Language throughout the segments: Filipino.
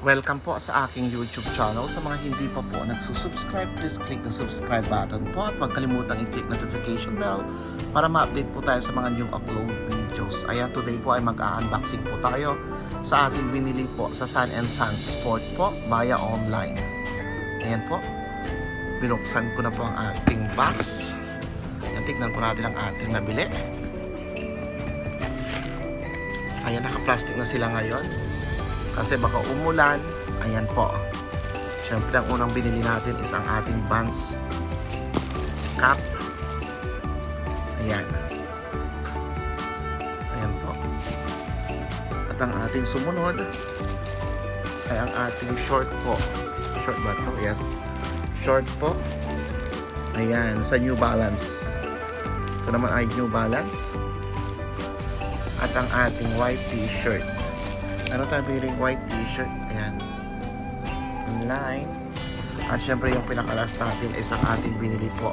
Welcome po sa aking YouTube channel. Sa mga hindi pa po nagsusubscribe, please click the subscribe button po at huwag kalimutang i-click notification bell para ma-update po tayo sa mga new upload videos. Ayan, today po ay mag-unboxing po tayo sa ating binili po sa Sun and Sun Sport po via online. Ayan po, binuksan ko na po ang ating box. Ayan, tignan po natin ang ating nabili. Ayan, naka-plastic na sila ngayon. Kasi baka umulan. Ayan po. Siyempre, ang unang binili natin is ang ating Vans cap. Ayan. Ayan po. At ang ating sumunod ay ang ating short po. Short ba ito? Yes. Short po. Ayan, sa New Balance. Ito naman ay New Balance. At ang ating white t-shirt. Ano tayo biling white t-shirt? Ayan. Online. At syempre yung pinakalas natin is ang ating binili po.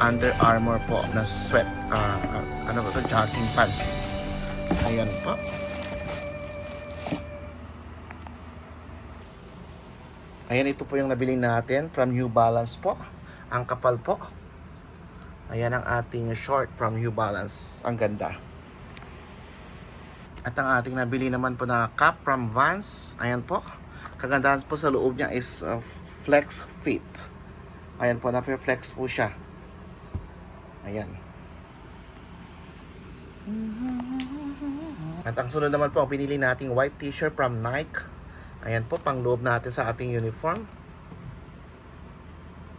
Under Armour po na sweat. ah, ah, ano ba ito? Jogging pants. Ayan po. Ayan, ito po yung nabili natin from New Balance po. Ang kapal po. Ayan ang ating short from New Balance. Ang ganda. At ang ating nabili naman po na cap from Vans. Ayan po. Kagandahan po sa loob niya is uh, flex fit. Ayan po, na-flex po siya. Ayan. At ang sunod naman po, pinili nating white t-shirt from Nike. Ayan po, pang loob natin sa ating uniform.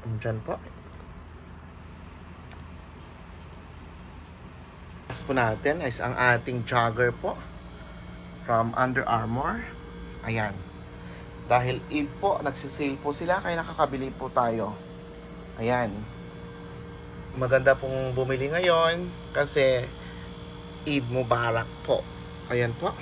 Andyan po. Last po natin is ang ating jogger po from Under Armour. Ayan. Dahil Eid po, nagsisale po sila kaya nakakabili po tayo. Ayan. Maganda pong bumili ngayon kasi Eid Mubarak po. Ayan po.